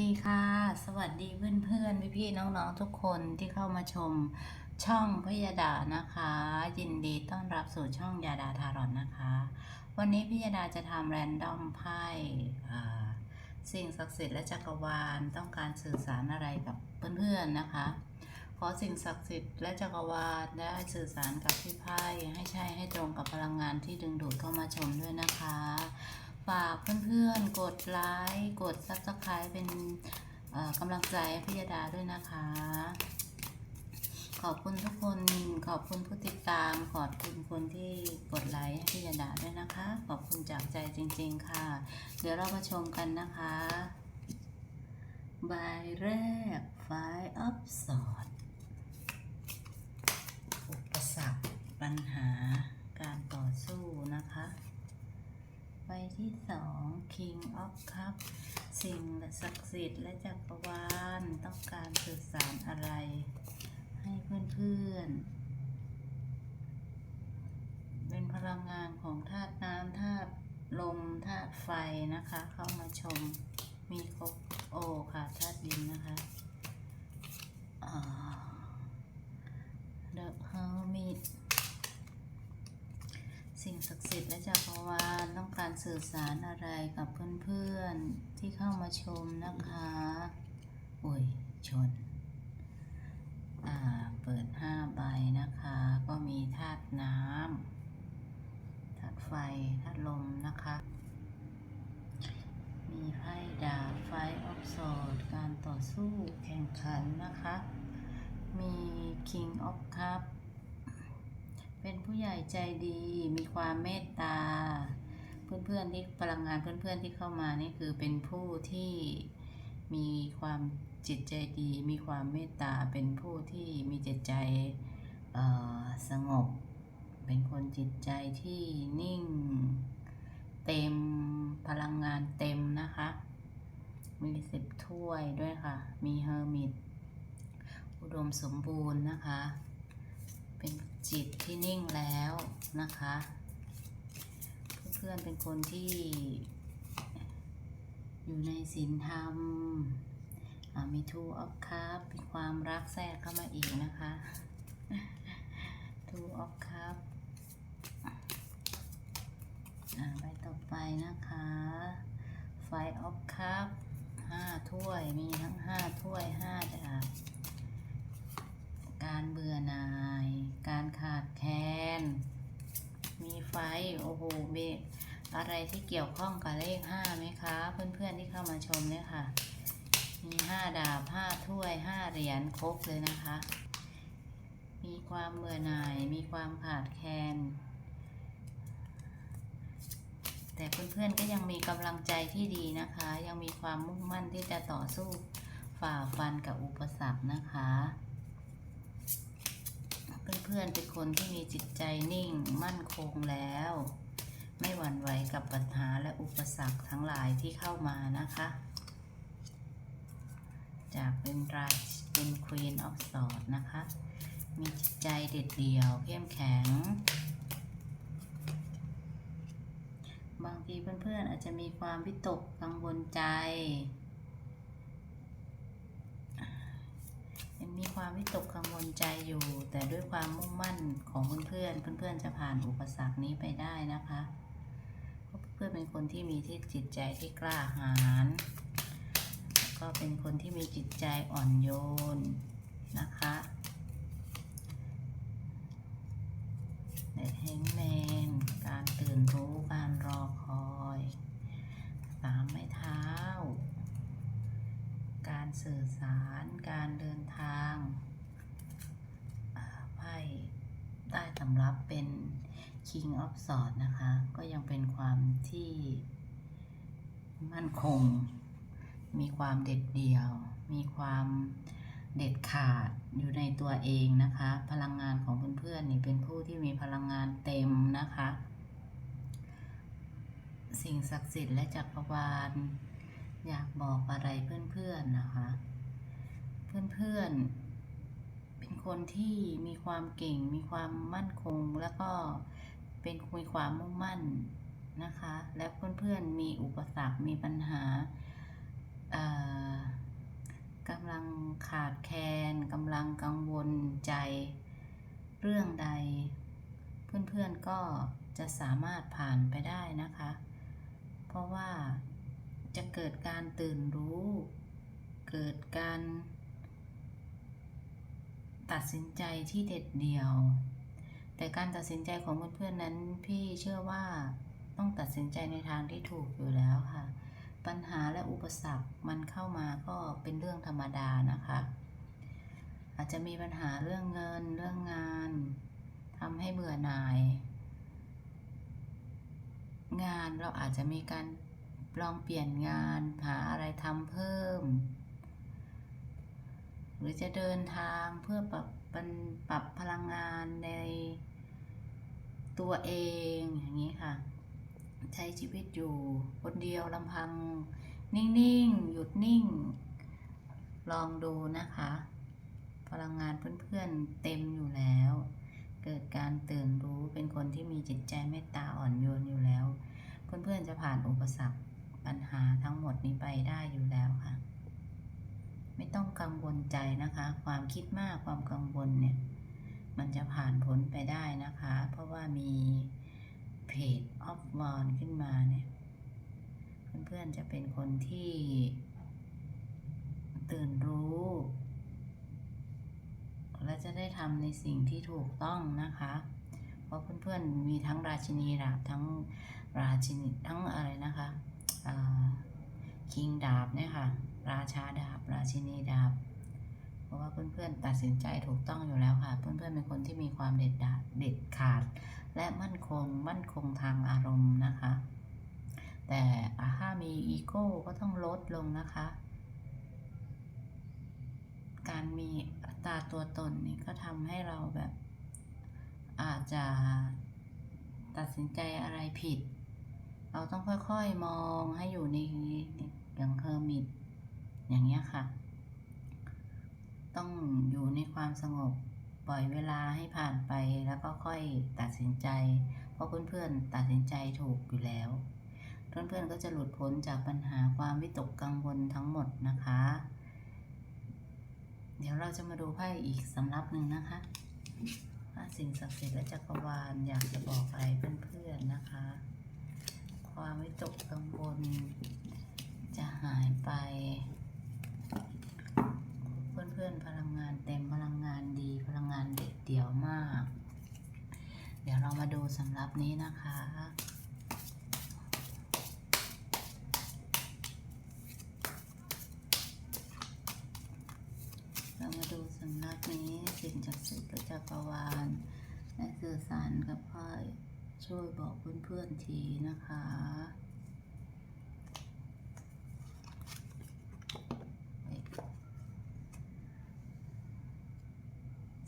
ดีค่ะ สวัสดีเพื่อนๆพี่ๆน้องๆทุกคนที่เข้ามาชมช่องพยดานะคะ ยินดีต้อนรับสู่ช่องยาดาทารอนนะคะ วันนี้พิยดาจะทำแรนดอมไพ่สิ่งศักดิ์สิทธิ์และจักรวาลต้องการสื่อสารอะไรกับเพื่อนๆนะคะ ขอสิ่งศักดิ์สิทธิ์และจักรวาลได้สื่อสารกับพี่ไพ่ให้ใช่ให้ตรงกับพลังงานที่ดึงดูดเข้ามาชมด้วยนะคะ ฝากเพื่อนๆ กดไลค์กดซับสไคร b ์เป็นกำลังใจให้พิยดาด้วยนะคะ ขอบคุณทุกคนขอบคุณผู้ติดตามขอบคุณคนที่กดไลค์ให้พิยดาด้วยนะคะ ขอบคุณจากใจจริง ๆ ค่ะ เดี๋ยวเรามาชมกันนะคะใบแรก Five of s w o r d อุปสรรคปัญหาการต่อสู้นะคะ บที่สอง King of Cup สิ่งศักดิ์สิทธิ์และจักรวาลต้องการสื่อสารอะไร ให้เพื่อนๆ เป็นพลังงานของธาตุน้ำธาตุลมธาตุไฟนะคะ เข้ามาชมมีครบโอค่ะธาตุดินนะคะอ่า The Hermit สิ่งศักดิ์สิทธิ์และจักรวาลต้องการสื่อสารอะไรกับเพื่อนๆที่เข้ามาชมนะคะโอ้ยชน อ่า เปิดห้าใบนะคะ ก็มีธาตุน้ำธาตุไฟธาตุลมนะคะ มีไพ่ดาบไฟออฟโซดการต่อสู้แข่งขันนะคะ มี King of Cup เป็นผู้ใหญ่ใจดี มีความเมตตา เพื่อนๆที่พลังงานเพื่อนๆที่เข้ามานี่คือเป็นผู้ที่มีความจิตใจดี มีความเมตตา เป็นผู้ที่มีจิตใจสงบ เป็นคนจิตใจที่นิ่ง เต็มพลังงานเต็มนะคะ มีสิบถ้วยด้วยค่ะ มีเฮอร์มิต อุดมสมบูรณ์นะคะ เป็น จิตที่นิ่งแล้วนะคะ เพื่อนเป็นคนที่ อยู่ในศีลธรรมมีทูออฟคัพมีความรักแทรกเข้ามาอีกนะคะทูออฟคัพใบต่อไปนะคะไฟออฟคัพห้าถ้วยมีทั้งห้าถ้วยห้าดาบ อะไรที่เกี่ยวข้องกับเลขห้าไหมคะ เพื่อนๆที่เข้ามาชมเนี่ยค่ะ มีห้าดาบห้าถ้วยห้าเหรียญครบเลยนะคะ มีความเบื่อหน่าย มีความขาดแคลนแต่เพื่อนๆก็ยังมีกำลังใจที่ดีนะคะ ยังมีความมุ่งมั่นที่จะต่อสู้ฝ่าฟันกับอุปสรรคนะคะ เพื่อนๆเป็นคนที่มีจิตใจนิ่งมั่นคงแล้ว ไม่หวั่นไหวกับปัญหาและอุปสรรคทั้งหลายที่เข้ามานะคะ จากเป็นราชเป็น Queen of Swords นะคะ มีจิตใจเด็ดเดี่ยวเข้มแข็ง บางทีเพื่อนๆอาจจะมีความวิตกกังวลใจมีความวิตกกังวลใจอยู่ แต่ด้วยความมุ่งมั่นของเพื่อนๆเพื่อนๆจะผ่านอุปสรรคนี้ไปได้นะคะ เพื่อนเป็นคนที่มีที่จิตใจที่กล้าหาญก็เป็นคนที่มีจิตใจอ่อนโยนนะคะเด็กแฮงแมนการตื่นรู้การรอคอยสามไม้เท้า การสื่อสารการเดินทางไพ่ใต้ตำรับเป็น King of Swords นะคะ ก็ยังเป็นความที่มั่นคง มีความเด็ดเดี่ยว มีความเด็ดขาดอยู่ในตัวเองนะคะ พลังงานของเพื่อนๆนี่เป็นผู้ที่มีพลังงานเต็มนะคะ สิ่งศักดิ์สิทธิ์และจักรวาลอยากบอกอะไรเพื่อนๆนะคะ เพื่อนๆเป็นคนที่มีความเก่ง มีความมั่นคงแล้วก็ เป็นมีความมุ่งมั่นนะคะ และเพื่อนๆมีอุปสรรค มีปัญหาเอ่อขาดแคลนกำลังกังวลใจเรื่องใด เพื่อนๆก็จะสามารถผ่านไปได้นะคะ เพราะว่าจะเกิดการตื่นรู้ เกิดการตัดสินใจที่เด็ดเดี่ยว แต่การตัดสินใจของเพื่อนๆนั้น พี่เชื่อว่าต้องตัดสินใจในทางที่ถูกอยู่แล้วค่ะ ปัญหาและอุปสรรคมันเข้ามาก็เป็นเรื่องธรรมดานะคะ อาจจะมีปัญหาเรื่องเงิน เรื่องงานทำให้เบื่อหน่าย งานเราอาจจะมีการลองเปลี่ยนงานหาอะไรทำเพิ่ม หรือจะเดินทางเพื่อปรับปรับปรับพลังงานใน ตัวเองอย่างนี้ค่ะ ใช้ชีวิตอยู่คนเดียวลำพัง นิ่งๆ หยุดนิ่ง ลองดูนะคะ พลังงานเพื่อนๆเต็มอยู่แล้ว เกิดการตื่นรู้เป็นคนที่มีจิตใจเมตตาอ่อนโยนอยู่แล้ว เพื่อนๆจะผ่านอุปสรรคปัญหาทั้งหมดนี้ไปได้อยู่แล้วค่ะ ไม่ต้องกังวลใจนะคะ ความคิดมากความกังวลเนี่ย มันจะผ่านพ้นไปได้นะคะ เพราะว่ามีเพจออฟวอนขึ้นมาเนี่ย เพื่อนๆจะเป็นคนที่ตื่นรู้ และจะได้ทำในสิ่งที่ถูกต้องนะคะ เพราะเพื่อนๆมีทั้งราชินีดาบทั้งราชินีทั้งอะไรนะคะคิงดาบเนี่ยค่ะ ราชาดาบราชินี ว่าเพื่อนๆตัดสินใจถูกต้องอยู่แล้วค่ะ เพื่อนๆเป็นคนที่มีความเด็ดดาเด็ดขาด และมั่นคงมั่นคงทางอารมณ์นะคะ แต่ถ้ามีอีโก้ก็ต้องลดลงนะคะ การมีตาตัวตนนี่ก็ทำให้เราแบบ อาจจะตัดสินใจอะไรผิด เราต้องค่อยๆมองให้อยู่ในอย่างเคอร์มิดอย่างเงี้ยค่ะ ต้องอยู่ใน ความสงบ ปล่อยเวลาให้ผ่านไปแล้วก็ค่อยตัดสินใจ เพราะเพื่อนๆตัดสินใจถูกอยู่แล้ว เพื่อนๆก็จะหลุดพ้นจากปัญหาความวิตกกังวลทั้งหมดนะคะ เดี๋ยวเราจะมาดูไพ่อีกสำรับหนึ่งนะคะว่าสิ่งศักดิ์สิทธิ์และจักรวาลอยากจะบอกอะไรเพื่อนๆนะคะ ความวิตกกังวลจะหายไป เพื่อนๆพลังงานเต็มพลังงานดีพลังงานเด็ดเดี่ยวมาก เดี๋ยวเรามาดูสำรับ นี้นะคะ เรามาดูสำนักนี้สิ่งจากสิทธิ์และจักรวาลและสื่อสารกับพ่อช่วยบอกเพื่อนๆทีนะคะ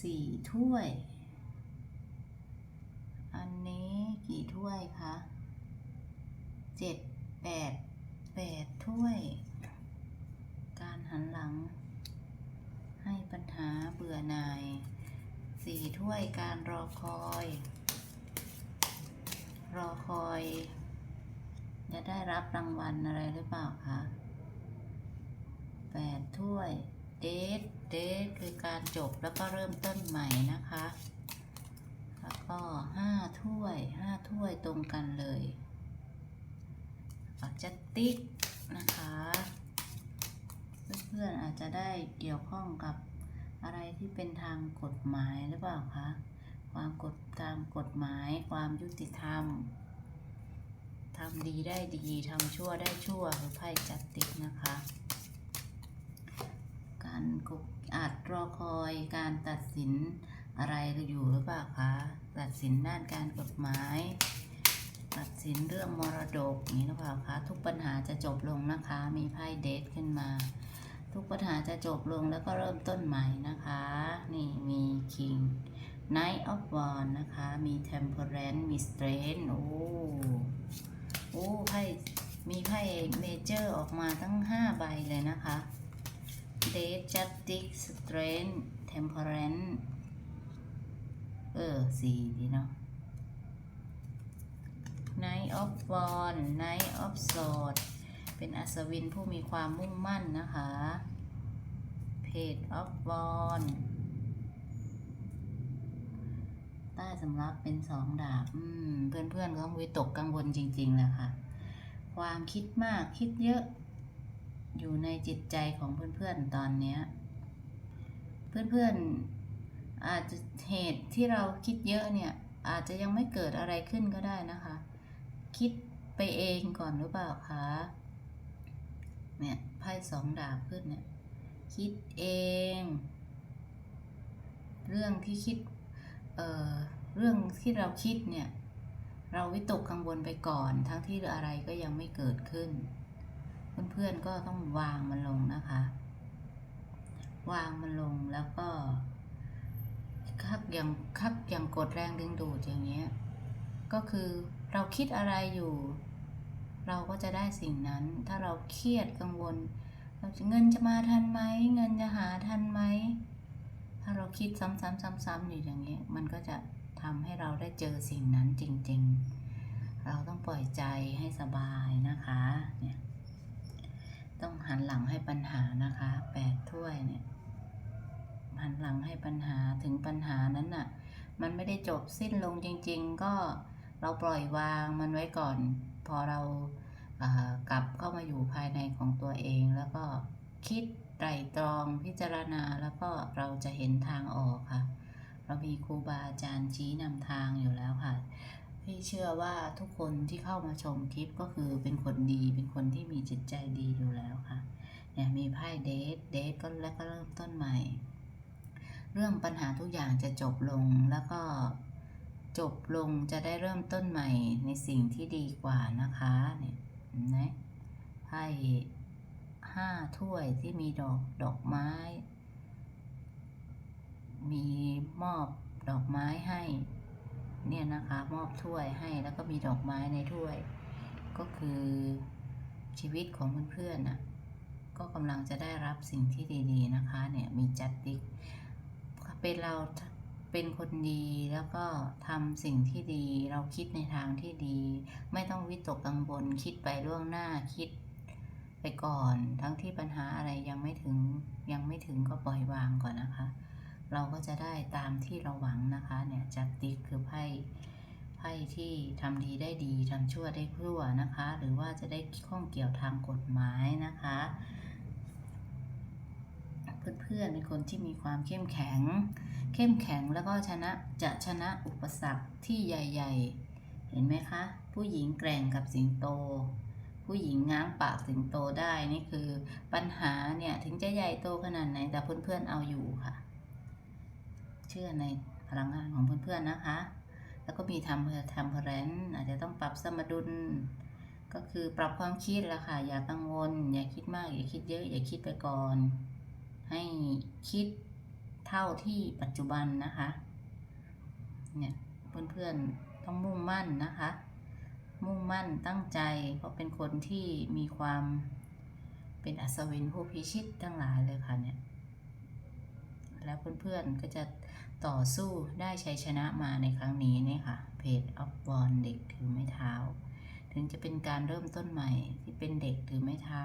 สี่ถ้วย อันนี้กี่ถ้วย คะเจ็ดแปดแปดถ้วย การหันหลัง ให้ปัญหาเบื่อหน่ายสี่ถ้วยการรอคอย รอคอย จะได้รับรางวัลอะไรหรือเปล่าคะแปดถ้วยเดทเดทคือการจบแล้วก็เริ่มต้นใหม่นะคะ แล้วก็ห้าถ้วยห้าถ้วยตรงกันเลยอาจจะติ๊กนะคะเพื่อนๆอาจจะได้เกี่ยวข้องกับอะไรที่เป็นทางกฎหมายหรือเปล่าคะความกฎตามกฎหมาย ความยุติธรรมทำดีได้ดีทำชั่วได้ชั่วคือไพ่จัดติ๊กนะคะ การกดอาจรอคอยการตัดสิน อะไรอยู่หรือเปล่าคะตัดสินด้านการกฎหมาย ตัดสินเรื่องมรดกอย่างนี้หรือเปล่าคะทุกปัญหาจะจบลงนะคะ มีไพ่เดทขึ้นมา ทุกปัญหาจะจบลงแล้วก็เริ่มต้นใหม่นะคะ นี่มี King Knight of Wands นะคะ มี Temperance มี Strength โอ้ โอ้ไพ่ มีไพ่เมเจอร์ออกมาตั้ง 5 ใบเลยนะคะ Date Justice Strength Temperance เออสี่ดีเนาะ Knight of Wands Knight of Swords เป็นอัศวินผู้มีความมุ่งมั่นนะคะเพเพจออฟบอนใต้สำรับเป็นสองดาบอืมเพื่อนๆก็วิตกกังวลจริงๆแหละค่ะความคิดมากคิดเยอะ อยู่ในจิตใจของเพื่อนๆตอนเนี้ย เพื่อนๆ อาจจะเหตุที่เราคิดเยอะเนี่ยอาจจะยังไม่เกิดอะไรขึ้นก็ได้นะคะ คิดไปเองก่อนหรือเปล่าคะเนี่ยไพ่สองดาบขึ้นเนี่ยคิดเอง เรื่องที่คิดเอ่อเรื่องที่เราคิดเนี่ยเราวิตกกังวลไปก่อน ทั้งที่อะไรก็ยังไม่เกิดขึ้น เพื่อนๆก็ต้องวางมันลงนะคะ วางมันลงแล้วก็ อย่างคักอย่างกดแรงดึงดูดอย่างเงี้ยก็คือเราคิดอะไรอยู่ เราก็จะได้สิ่งนั้น ถ้าเราเครียดกังวล เราเงินจะมาทันไหมเงินจะหาทันไหมถ้าเราคิดซ้ำๆๆๆอยู่อย่างนี้ยมันก็จะทำให้เราได้เจอสิ่งนั้นจริง ๆ เราต้องปล่อยใจให้สบายนะคะเนี่ยต้องหันหลังให้ปัญหานะคะแปดถ้วยเนี่ย หันหลังให้ปัญหาถึงปัญหานั้นน่ะ มันไม่ได้จบสิ้นลงจริง ๆ ก็เราปล่อยวางมันไว้ก่อน พอเราอ่ากลับเข้ามาอยู่ภายในของตัวเอง แล้วก็คิดไตรตรองพิจารณาแล้วก็เราจะเห็นทางออกค่ะ เรามีครูบาอาจารย์ชี้นำทางอยู่แล้วค่ะพี่เชื่อว่าทุกคนที่เข้ามาชมคลิปก็คือเป็นคนดีเป็นคนที่มีจิตใจดีอยู่แล้วค่ะเนี่ยมีไพ่เดทเดทก็แล้วก็เริ่มต้นใหม่ เรื่องปัญหาทุกอย่างจะจบลงแล้วก็จบลงจะได้เริ่มต้นใหม่ในสิ่งที่ดีกว่านะคะเนี่ยนไหมไพ่ห้าถ้วยที่มีดอกดอกไม้ มีมอบดอกไม้ให้ เนี่ยนะคะมอบถ้วยให้แล้วก็มีดอกไม้ในถ้วย ก็คือชีวิตของเพื่อนๆน่ะก็กำลังจะได้รับสิ่งที่ดีๆนะคะเนี่ยมีจัดติ๊ก เป็นเราเป็นคนดีแล้วก็ทำสิ่งที่ดี เราคิดในทางที่ดี ไม่ต้องวิตกกังวลคิดไปล่วงหน้าคิดไปก่อน ทั้งที่ปัญหาอะไรยังไม่ถึงยังไม่ถึงก็ปล่อยวางก่อนนะคะ เราก็จะได้ตามที่เราหวังนะคะเนี่ยจัดติกคือไพ่ไพ่ที่ทำดีได้ดีทำชั่วได้ชั่วนะคะ หรือว่าจะได้ข้องเกี่ยวทางกฎหมายนะคะ เพื่อนๆเป็นคนที่มีความเข้มแข็ง เข้มแข็งแล้วก็ชนะจะชนะอุปสรรคที่ใหญ่ ๆ เห็นไหมคะ ผู้หญิงแกร่งกับสิงโต ผู้หญิงง้างปากสิงโตได้นี่คือปัญหาเนี่ยถึงจะใหญ่โตขนาดไหนแต่เพื่อนๆเอาอยู่ค่ะ เชื่อในพลังงานของเพื่อนๆนะคะ แล้วก็มีทำเพอทำเพอแรนอาจจะต้องปรับสมดุลก็คือปรับความคิดละค่ะ อย่ากังวล อย่าคิดมาก อย่าคิดเยอะ อย่าคิดไปก่อน ให้คิดเท่าที่ปัจจุบันนะคะ เนี่ยเพื่อนๆต้องมุ่งมั่นนะคะ มุ่งมั่นตั้งใจ เพราะเป็นคนที่มีความเป็นอัศวินผู้พิชิตทั้งหลายเลยค่ะเนี่ย แล้วเพื่อนๆก็จะต่อสู้ได้ชัยชนะมาในครั้งนี้นี่ค่ะ เพจออฟบอลเด็กถือไม้เท้า ถึงจะเป็นการเริ่มต้นใหม่ที่เป็นเด็กถือไม้เท้า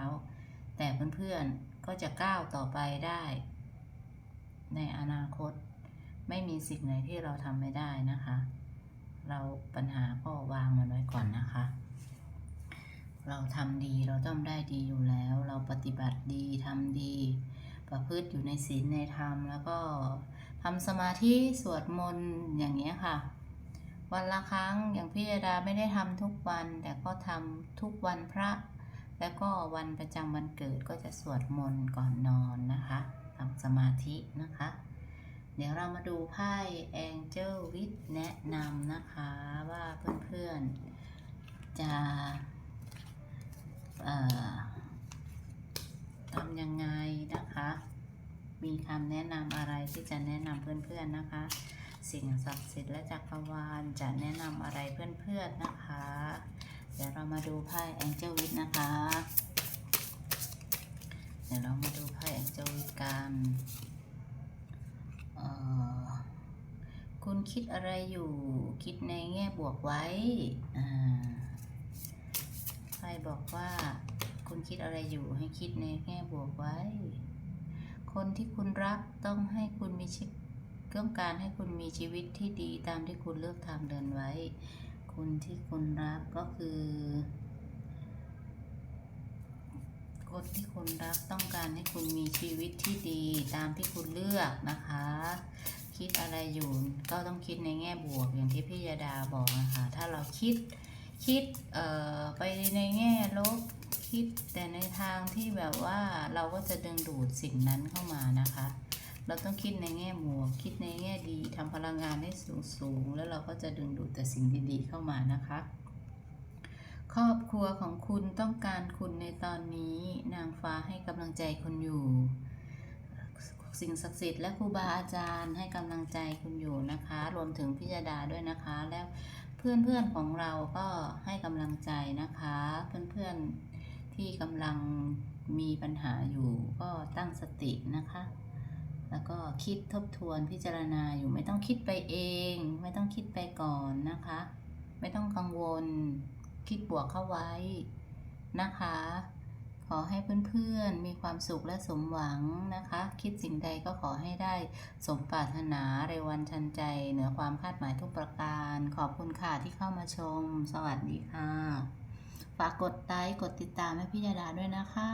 แต่เพื่อนๆ ก็จะก้าวต่อไปได้ ในอนาคต ไม่มีสิ่งไหนที่เราทำไม่ได้นะคะ เราปัญหาก็วางมันไว้ก่อนนะคะ เราทำดีเราต้องได้ดีอยู่แล้ว เราปฏิบัติดีทำดี ประพฤติอยู่ในศีลในธรรม แล้วก็ทำสมาธิสวดมนต์อย่างเงี้ยค่ะวันละครั้งอย่างพี่ดาไม่ได้ทำทุกวันแต่ก็ทำทุกวันพระ แล้วก็วันประจำวันเกิดก็จะสวดมนต์ก่อนนอนนะคะทำสมาธินะคะ เดี๋ยวเรามาดูไพ่ Angel with แนะนำนะคะว่าเพื่อนๆจะทำยังไงนะคะ มีคำแนะนำอะไรที่จะแนะนำเพื่อนๆนะคะ สิ่งศักดิ์สิทธิ์และจักรวาลจะแนะนำอะไรเพื่อนๆนะคะ เดี๋ยวเรามาดูไพ่ Angel with นะคะ เดี๋ยวเรามาดูไพ่ Angel with กันคุณคิดอะไรอยู่ คิดในแง่บวกไว้ไพ่บอกว่า คุณคิดอะไรอยู่ให้คิดในแง่บวกไว้ คนที่คุณรักต้องให้คุณมีชีวิตต้องการให้คุณมีชีวิตที่ดีตามที่คุณเลือกทางเดินไว้ คนที่คุณรักก็คือ คนที่คุณรักต้องการให้คุณมีชีวิตที่ดีตามที่คุณเลือกนะคะ คิดอะไรอยู่ก็ต้องคิดในแง่บวกอย่างที่พี่ยาดาบอกนะคะ ถ้าเราคิดคิดเอ่อไปในแง่ลบคิดแต่ในทางที่แบบว่าเราก็จะดึงดูดสิ่งนั้นเข้ามานะคะ เราต้องคิดในแง่บวกคิดในแง่ดีทำพลังงานให้สูงสูงๆแล้วเราก็จะดึงดูดแต่สิ่งดีๆเข้ามานะคะ ครอบครัวของคุณต้องการคุณในตอนนี้นางฟ้าให้กำลังใจคุณอยู่สิ่งศักดิ์สิทธิ์และครูบาอาจารย์ให้กำลังใจคุณอยู่นะคะ รวมถึงพิยดาด้วยนะคะ แล้วเพื่อนๆของเราก็ให้กำลังใจนะคะ เพื่อนๆที่กำลังมีปัญหาอยู่ก็ตั้งสตินะคะ แล้วก็คิดทบทวนพิจารณาอยู่ไม่ต้องคิดไปเอง ไม่ต้องคิดไปก่อนนะคะ ไม่ต้องกังวล คิดบวกเข้าไว้นะคะ ขอให้เพื่อนๆมีความสุขและสมหวังนะคะ คิดสิ่งใดก็ขอให้ได้สมปรารถนาเรวันทันใจ เหนือความคาดหมายทุกประการ ขอบคุณค่ะที่เข้ามาชม สวัสดีค่ะ ฝากกดไลค์กดติดตามให้พี่ยาดาด้วยนะคะ